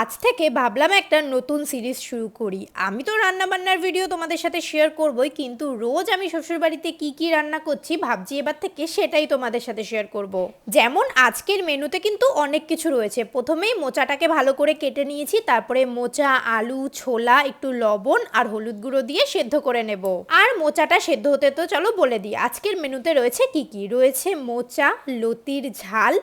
আজ থেকে ভাবলাম একটা নতুন সিরিজ শুরু করি। আমি তো রান্না বান্নার ভিডিও তোমাদের সাথে শেয়ার করবই, কিন্তু রোজ আমি শ্বশুরবাড়িতে কি কি রান্না করছি ভাবছি এবার থেকে সেটাই তোমাদের সাথে শেয়ার করব। যেমন আজকের মেনুতে কিন্তু অনেক কিছু রয়েছে। প্রথমেই মোচাটাকে ভালো করে কেটে নিয়েছি, তারপরে মোচা, আলু, ছোলা, একটু লবণ আর হলুদ গুঁড়ো দিয়ে সেদ্ধ করে নেব। আর মোচাটা সেদ্ধ হতে তো চলো বলে দিই, আজকের মেনুতে রয়েছে কি কি? রয়েছে মোচা, লতির ঝাল,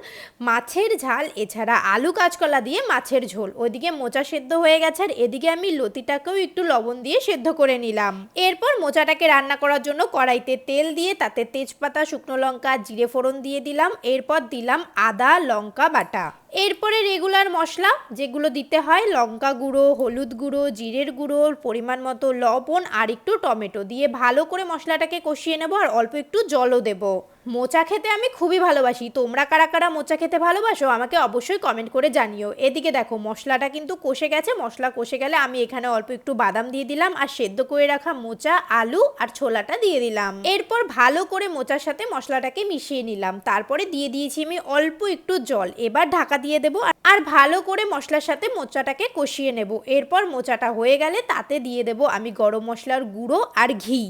মাছের ঝাল, এছাড়া আলু কাঁচকলা দিয়ে মাছের ঝোল। ওইদিকে মোচা সেদ্ধ হয়ে গেছে আর এদিকে আমি লতিটাকেও একটু লবণ দিয়ে সেদ্ধ করে নিলাম। এরপর মোচাটাকে রান্না করার জন্য কড়াইতে তেল দিয়ে তাতে তেজপাতা, শুকনো লঙ্কা, জিরে ফোড়ন দিয়ে দিলাম। এরপর দিলাম আদা, লঙ্কা বাটা। এরপরে রেগুলার মশলা, যেগুলো দিতে হয়, লঙ্কা গুঁড়ো, হলুদ গুঁড়ো, জিরের গুঁড়ো, পরিমাণ মতো লবণ আর একটু টমেটো দিয়ে ভালো করে মশলাটাকে কষিয়ে নেব আর অল্প একটু জলও দেবো। মোচা খেতে আমি খুবই ভালোবাসি। তোমরা কারা কারা মোচা খেতে ভালোবাসো আমাকে অবশ্যই কমেন্ট করে জানিও। এদিকে দেখো, মশলাটা কিন্তু কষে গেছে। মশলা কষে গেলে আমি এখানে অল্প একটু বাদাম দিয়ে দিলাম আর সেদ্ধ করে রাখা মোচা, আলু আর ছোলাটা দিয়ে দিলাম। এরপর ভালো করে মোচার সাথে মশলাটাকে মিশিয়ে নিলাম। তারপরে দিয়ে দিয়েছি আমি অল্প একটু জল। এবার ঢাকা দিয়ে দেবো আর ভালো করে মশলার সাথে মোচাটাকে কষিয়ে নেব। এরপর মোচাটা হয়ে গেলে তাতে দিয়ে দেবো আমি গরম মশলার গুঁড়ো আর ঘি।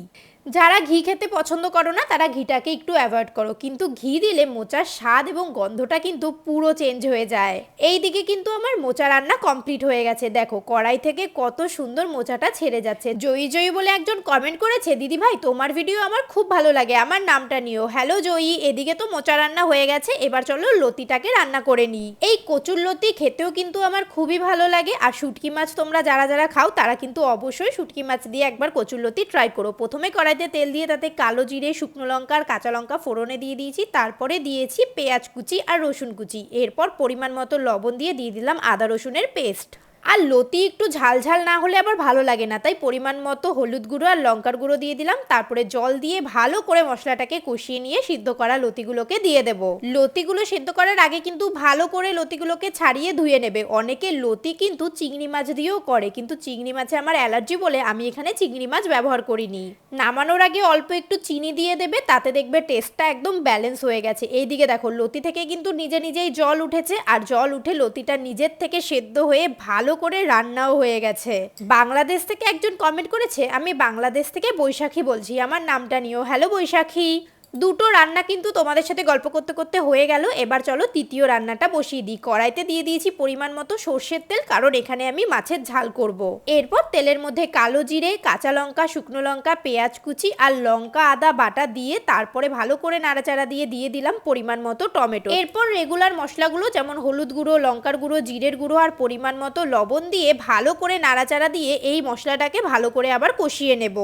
যারা ঘি খেতে পছন্দ করো না, তারা ঘিটাকে একটু অ্যাভয়েড করো। কিন্তু ঘি দিলে মোচার স্বাদ এবং গন্ধটা কিন্তু পুরো চেঞ্জ হয়ে যায়। এই দিকে কিন্তু আমার মোচা রান্না কমপ্লিট হয়ে গেছে। দেখো, কড়াই থেকে কত সুন্দর মোচাটা ছেড়ে যাচ্ছে। জয়ী জয়ী বলে একজন কমেন্ট করেছে, দিদি ভাই, তোমার ভিডিও আমার খুব ভালো লাগে। আমার নামটা নিও। হ্যালো জয়ী। এদিকে তো মোচা রান্না হয়ে গেছে। এবার চলো লতিটাকে রান্না করে নিই। এই কচুর লতি খেতেও কিন্তু আমার খুবই ভালো লাগে। আর শুটকি মাছ তোমরা যারা যারা খাও, তারা কিন্তু অবশ্যই শুটকি মাছ দিয়ে একবার কচুর লতি ট্রাই করো। প্রথমে কড়াই কড়াইতে তেল দিয়ে তাতে কালো জিরে, শুকনো লঙ্কা আর কাঁচা লঙ্কা ফোড়নে দিয়ে দিয়েছি। তারপরে দিয়েছি পেঁয়াজ কুচি আর রসুন কুচি। এরপর পরিমাণ মতো লবণ দিয়ে দিয়ে দিলাম আদা রসুনের পেস্ট। আর লতি একটু ঝাল ঝাল না হলে আবার ভালো লাগে না। তাই পরিমাণ মতো হলুদ গুঁড়ো আর লঙ্কার গুঁড়ো দিয়ে দিলাম। তারপরে জল দিয়ে ভালো করে মশলাটাকে কষিয়ে নিয়ে সিদ্ধ করা লতিগুলোকে দিয়ে দেব। লতিগুলো সিদ্ধ করার আগে কিন্তু ভালো করে লতিগুলোকে ছাড়িয়ে ধুয়ে নেবে। অনেকে লতি কিন্তু চিংড়ি মাছ দিয়েও করে, কিন্তু চিংড়ি মাছে আমার অ্যালার্জি বলে আমি এখানে চিংড়ি মাছ ব্যবহার করিনি। নামানোর আগে অল্প একটু চিনি দিয়ে দেবে, তাতে দেখবে টেস্টটা একদম ব্যালেন্স হয়ে গেছে। এইদিকে দেখো, লতি থেকে কিন্তু নিজে নিজেই জল উঠেছে, আর জল উঠে লতিটা নিজের থেকে সেদ্ধ হয়ে ভালো ভালো করে রান্নাও হয়ে গেছে। বাংলাদেশ থেকে একজন কমেন্ট করেছে, আমি বাংলাদেশ থেকে বৈশাখী বলছি, আমার নামটা নিও। হ্যালো বৈশাখী। দুটো রান্না কিন্তু তোমাদের সাথে গল্প করতে করতে হয়ে গেল। এবার চলো তৃতীয় রান্নাটা বসিয়ে দিই। কড়াইতে দিয়ে দিয়েছি পরিমাণ মতো সর্ষের তেল, কারণ এখানে আমি মাছের ঝাল করব। এরপর তেলের মধ্যে কালো জিরে, কাঁচা লঙ্কা, শুকনো লঙ্কা, পেঁয়াজ কুচি আর লঙ্কা, আদা, বাটা দিয়ে তারপরে ভালো করে নাড়াচাড়া দিয়ে দিয়ে দিলাম পরিমাণ মতো টমেটো। এরপর রেগুলার মশলাগুলো যেমন হলুদ গুঁড়ো, লঙ্কার গুঁড়ো, জিরের গুঁড়ো আর পরিমাণ মতো লবণ দিয়ে ভালো করে নাড়াচাড়া দিয়ে এই মশলাটাকে ভালো করে আবার কষিয়ে নেব।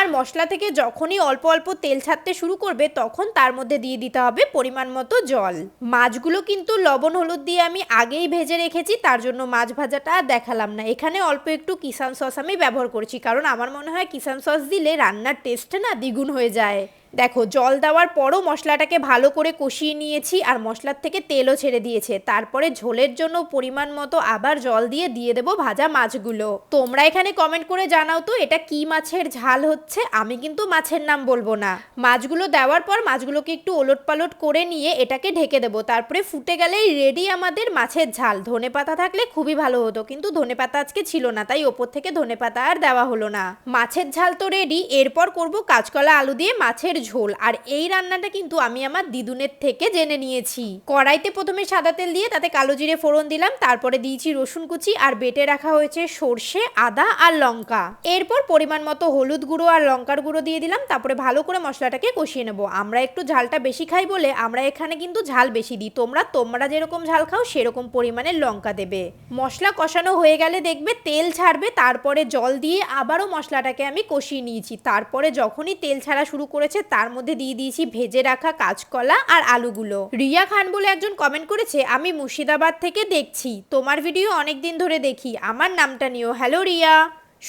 আর মশলা থেকে যখনই অল্প অল্প তেল ছাড়তে শুরু করবে, তখন তার মধ্যে দিয়ে দিতে হবে পরিমাণ মতো জল। মাছগুলো কিন্তু লবণ হলুদ দিয়ে আমি আগেই ভেজে রেখেছি, তার জন্য মাছ ভাজাটা আর দেখালাম না। এখানে অল্প একটু কিষান সস আমি ব্যবহার করছি, কারণ আমার মনে হয় কিষান সস দিলে রান্নার টেস্ট না দ্বিগুণ হয়ে যায়। দেখো, জল দেওয়ার পরও মশলাটাকে ভালো করে কষিয়ে নিয়েছি আর মশলার থেকে তেলও ছেড়ে দিয়েছে। তারপরে ঝোলের জন্য পরিমাণ মতো আবার জল দিয়ে দিয়ে দেবো ভাজা মাছগুলো। তোমরা এখানে কমেন্ট করে জানাও তো এটা কি মাছের ঝাল হচ্ছে? আমি কিন্তু মাছের নাম বলব না। মাছগুলো দেওয়ার পর মাছগুলোকে একটু ওলট পালট করে নিয়ে এটাকে ঢেকে দেবো। তারপরে ফুটে গেলেই রেডি আমাদের মাছের ঝাল। ধনে পাতা থাকলে খুবই ভালো হতো, কিন্তু ধনে পাতা আজকে ছিল না, তাই ওপর থেকে ধনে পাতা আর দেওয়া হলো না। মাছের ঝাল তো রেডি এরপর করব কাঁচকলা আলু দিয়ে মাছের ঝোল। আর এই রান্নাটা কিন্তু আমি আমার দিদুনের থেকে জেনে নিয়েছি। কড়াইতে প্রথমে সাদা তেল দিয়ে তাতে কালো জিরে ফোড়ন দিলাম, তারপরে দিয়েছি রসুন কুচি আর বেটে রাখা হয়েছে সর্ষে, আদা আর লঙ্কা। এরপর পরিমাণ মতো হলুদ গুঁড়ো আর লঙ্কার গুঁড়ো দিয়ে দিলাম, তারপরে ভালো করে মশলাটাকে কষিয়ে নেব। আমরা একটু ঝালটা বেশি খাই বলে আমরা এখানে কিন্তু ঝাল বেশি দিই। তোমরা তোমরা যেরকম ঝাল খাও সেরকম পরিমাণে লঙ্কা দেবে। মশলা কষানো হয়ে গেলে দেখবে তেল ছাড়বে, তারপরে জল দিয়ে আবারও মশলাটাকে আমি কষিয়ে নিয়েছি। তারপরে যখনই তেল ছাড়া শুরু করেছে তার মধ্যে দিয়ে দিয়েছি ভেজে রাখা কাঁচকলা আর আলুগুলো। রিয়া খান বলে একজন কমেন্ট করেছে, আমি মুর্শিদাবাদ থেকে দেখছি। তোমার ভিডিও অনেক দিন ধরে দেখি। আমার নামটা নিও। হ্যালো রিয়া।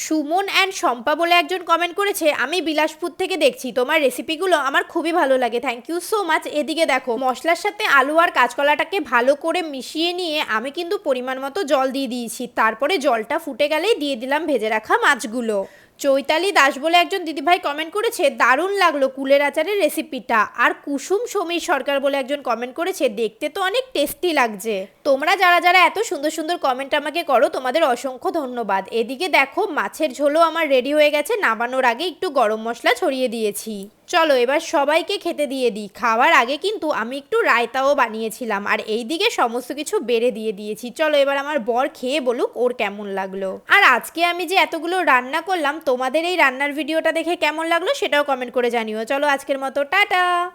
সুমন অ্যান্ড শম্পা বলে একজন কমেন্ট করেছে, আমি বিলাসপুর থেকে দেখছি। তোমার রেসিপিগুলো আমার খুবই ভালো লাগে। থ্যাংক ইউ সো মাচ এদিকে দেখো, মশলার সাথে আলু আর কাঁচকলাটাকে ভালো করে মিশিয়ে নিয়ে আমি কিন্তু পরিমাণ মতো জল দিয়ে দিয়েছি। তারপরে জলটা ফুটে গেলেই দিয়ে দিলাম ভেজে রাখা মাছগুলো। চৈতালি দাস বলে একজন দিদিভাই কমেন্ট করেছে, দারুণ লাগল কুলের আচারের রেসিপিটা আর কুসুম সমীর সরকার বলে একজন কমেন্ট করেছে, দেখতে তো অনেক টেস্টি লাগছে। তোমরা যারা যারা এত সুন্দর সুন্দর কমেন্ট আমাকে করো, তোমাদের অসংখ্য ধন্যবাদ। এদিকে দেখো, মাছের ঝোলও আমার রেডি হয়ে গেছে, নামানোর আগে একটু গরম মশলা ছড়িয়ে দিয়েছি। চলো এবার সবাইকে খেতে দিয়ে দিই। খাওয়ার আগে কিন্তু আমি একটু রায়তাও বানিয়েছিলাম আর এই দিকে সমস্ত কিছু বেড়ে দিয়ে দিয়েছি। চলো এবার আমার বর খেয়ে বলুক ওর কেমন লাগল। আর আজকে আমি যে এতগুলো রান্না করলাম, তোমাদের এই রান্নার ভিডিওটা দেখে কেমন লাগল সেটাও কমেন্ট করে জানিও। চলো আজকের মতো, টাটা!